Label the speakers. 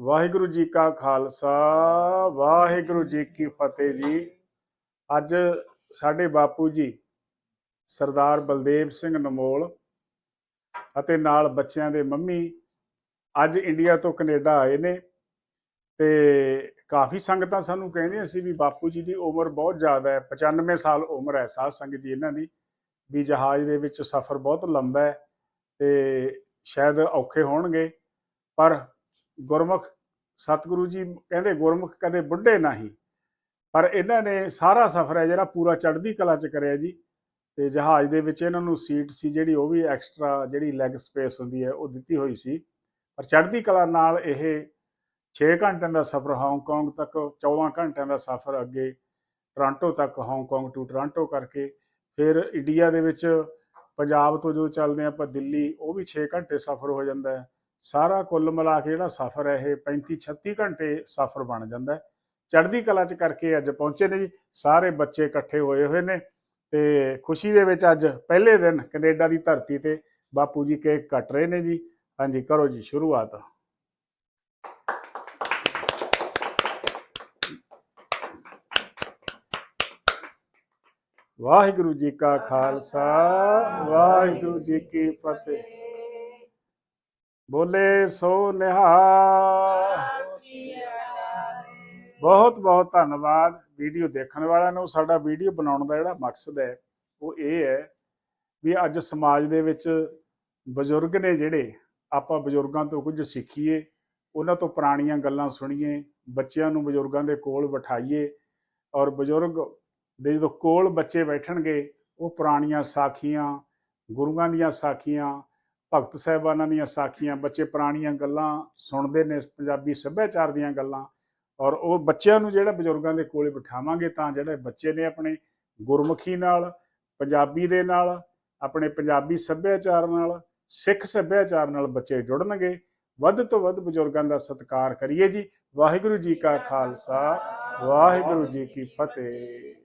Speaker 1: ਵਾਹਿਗੁਰੂ ਜੀ ਕਾ ਖਾਲਸਾ, ਵਾਹਿਗੁਰੂ ਜੀ ਕੀ ਫਤਿਹ ਜੀ। ਅੱਜ ਸਾਡੇ ਬਾਪੂ ਜੀ ਸਰਦਾਰ ਬਲਦੇਵ ਸਿੰਘ ਨਮੋਲ ਅਤੇ ਨਾਲ ਬੱਚਿਆਂ ਦੇ ਮੰਮੀ ਅੱਜ ਇੰਡੀਆ ਤੋਂ ਕੈਨੇਡਾ ਆਏ ਨੇ ਤੇ ਕਾਫੀ ਸੰਗਤਾਂ ਸਾਨੂੰ ਕਹਿੰਦੀਆਂ ਸੀ ਵੀ ਬਾਪੂ ਜੀ ਦੀ ਉਮਰ ਬਹੁਤ ਜ਼ਿਆਦਾ ਹੈ 95 ਸਾਲ ਉਮਰ ਹੈ ਸਾਧ ਸੰਗਤ ਜੀ ਇਹਨਾਂ ਦੀ, ਵੀ ਜਹਾਜ਼ ਦੇ ਵਿੱਚ ਸਫ਼ਰ ਬਹੁਤ ਲੰਬਾ ਹੈ ਤੇ ਸ਼ਾਇਦ ਔਖੇ ਹੋਣਗੇ, ਪਰ ਗੁਰਮੁਖ ਸਤਿਗੁਰੂ ਜੀ ਕਹਿੰਦੇ ਗੁਰਮੁਖ ਕਦੇ ਬੁੱਢੇ ਨਹੀਂ। ਪਰ ਇਹਨਾਂ ਨੇ ਸਾਰਾ ਸਫ਼ਰ ਹੈ ਜਿਹੜਾ ਪੂਰਾ ਚੜ੍ਹਦੀ ਕਲਾ ਚ ਕਰਿਆ ਜੀ। ਤੇ ਜਹਾਜ਼ ਦੇ ਵਿੱਚ ਇਹਨਾਂ ਨੂੰ ਸੀਟ ਸੀ ਜਿਹੜੀ ਉਹ ਵੀ ਐਕਸਟਰਾ ਜਿਹੜੀ ਲੈਗ ਸਪੇਸ ਹੁੰਦੀ ਹੈ ਉਹ ਦਿੱਤੀ ਹੋਈ ਸੀ। ਪਰ ਚੜ੍ਹਦੀ ਕਲਾ ਨਾਲ ਇਹ 6 ਘੰਟਿਆਂ ਦਾ ਸਫ਼ਰ ਹਾਂਗਕਾਂਗ ਤੱਕ 14 ਘੰਟਿਆਂ ਦਾ ਸਫ਼ਰ ਅੱਗੇ ਟੋਰਾਂਟੋ ਤੱਕ ਹਾਂਗਕਾਂਗ ਟੂ ਟੋਰਾਂਟੋ ਕਰਕੇ। ਫਿਰ ਇੰਡੀਆ ਦੇ ਵਿੱਚ ਪੰਜਾਬ ਤੋਂ ਜਦੋਂ ਚੱਲਦੇ ਆਪਾਂ ਦਿੱਲੀ, ਉਹ ਵੀ 6 ਘੰਟੇ ਸਫ਼ਰ ਹੋ ਜਾਂਦਾ ਹੈ। ਸਾਰਾ ਕੁੱਲ ਮਿਲਾ ਕੇ ਜਿਹੜਾ ਸਫ਼ਰ ਹੈ, ਇਹ 35 36 ਘੰਟੇ ਸਫ਼ਰ ਬਣ ਜਾਂਦਾ ਹੈ। ਚੜ੍ਹਦੀ ਕਲਾ ਚ ਕਰਕੇ ਅੱਜ ਪਹੁੰਚੇ ਨੇ ਜੀ। ਸਾਰੇ ਬੱਚੇ ਇਕੱਠੇ ਹੋਏ ਹੋਏ ਨੇ ਤੇ ਖੁਸ਼ੀ ਦੇ ਵਿੱਚ ਅੱਜ ਪਹਿਲੇ ਦਿਨ ਕੈਨੇਡਾ ਦੀ ਧਰਤੀ ਤੇ ਬਾਪੂ ਜੀ ਕੇਕ ਕੱਟ ਰਹੇ ਨੇ ਜੀ। ਹਾਂਜੀ, ਕਰੋ ਜੀ ਸ਼ੁਰੂਆਤ। ਵਾਹਿਗੁਰੂ ਜੀ ਕਾ ਖਾਲਸਾ, ਵਾਹਿਗੁਰੂ ਜੀ ਕੀ ਫਤਿਹ। ਬੋਲੇ ਸੋ ਨਿਹਾਲ। ਬਹੁਤ ਬਹੁਤ ਧੰਨਵਾਦ ਵੀਡੀਓ ਦੇਖਣ ਵਾਲਿਆਂ ਨੂੰ। ਸਾਡਾ ਵੀਡੀਓ ਬਣਾਉਣ ਦਾ ਜਿਹੜਾ ਮਕਸਦ ਹੈ, ਉਹ ਇਹ ਹੈ ਵੀ ਅੱਜ ਸਮਾਜ ਦੇ ਵਿੱਚ ਬਜ਼ੁਰਗ ਨੇ ਜਿਹੜੇ, ਆਪਾਂ ਬਜ਼ੁਰਗਾਂ ਤੋਂ ਕੁਝ ਸਿੱਖੀਏ, ਉਹਨਾਂ ਤੋਂ ਪੁਰਾਣੀਆਂ ਗੱਲਾਂ ਸੁਣੀਏ, ਬੱਚਿਆਂ ਨੂੰ ਬਜ਼ੁਰਗਾਂ ਦੇ ਕੋਲ ਬਿਠਾਈਏ ਔਰ ਬਜ਼ੁਰਗ ਦੇ ਜਦੋਂ ਕੋਲ ਬੱਚੇ ਬੈਠਣਗੇ, ਉਹ ਪੁਰਾਣੀਆਂ ਸਾਖੀਆਂ, ਗੁਰੂਆਂ ਦੀਆਂ ਸਾਖੀਆਂ ਭਗਤ ਸਾਹਿਬਾਨਾਂ ਦੀਆਂ ਸਾਖੀਆਂ, ਬੱਚੇ ਪੁਰਾਣੀਆਂ ਗੱਲਾਂ ਸੁਣਦੇ ਨੇ, ਪੰਜਾਬੀ ਸੱਭਿਆਚਾਰ ਦੀਆਂ ਗੱਲਾਂ ਔਰ ਉਹ ਬੱਚਿਆਂ ਨੂੰ ਜਿਹੜਾ ਬਜ਼ੁਰਗਾਂ ਦੇ ਕੋਲੇ ਬਿਠਾਵਾਂਗੇ ਤਾਂ ਜਿਹੜੇ ਬੱਚੇ ਨੇ ਆਪਣੇ ਗੁਰਮੁਖੀ ਨਾਲ, ਪੰਜਾਬੀ ਦੇ ਨਾਲ, ਆਪਣੇ ਪੰਜਾਬੀ ਸੱਭਿਆਚਾਰ ਨਾਲ, ਸਿੱਖ ਸੱਭਿਆਚਾਰ ਨਾਲ ਬੱਚੇ ਜੁੜਨਗੇ। ਵੱਧ ਤੋਂ ਵੱਧ ਬਜ਼ੁਰਗਾਂ ਦਾ ਸਤਿਕਾਰ ਕਰੀਏ ਜੀ। ਵਾਹਿਗੁਰੂ ਜੀ ਕਾ ਖਾਲਸਾ, ਵਾਹਿਗੁਰੂ ਜੀ ਕੀ ਫਤਿਹ।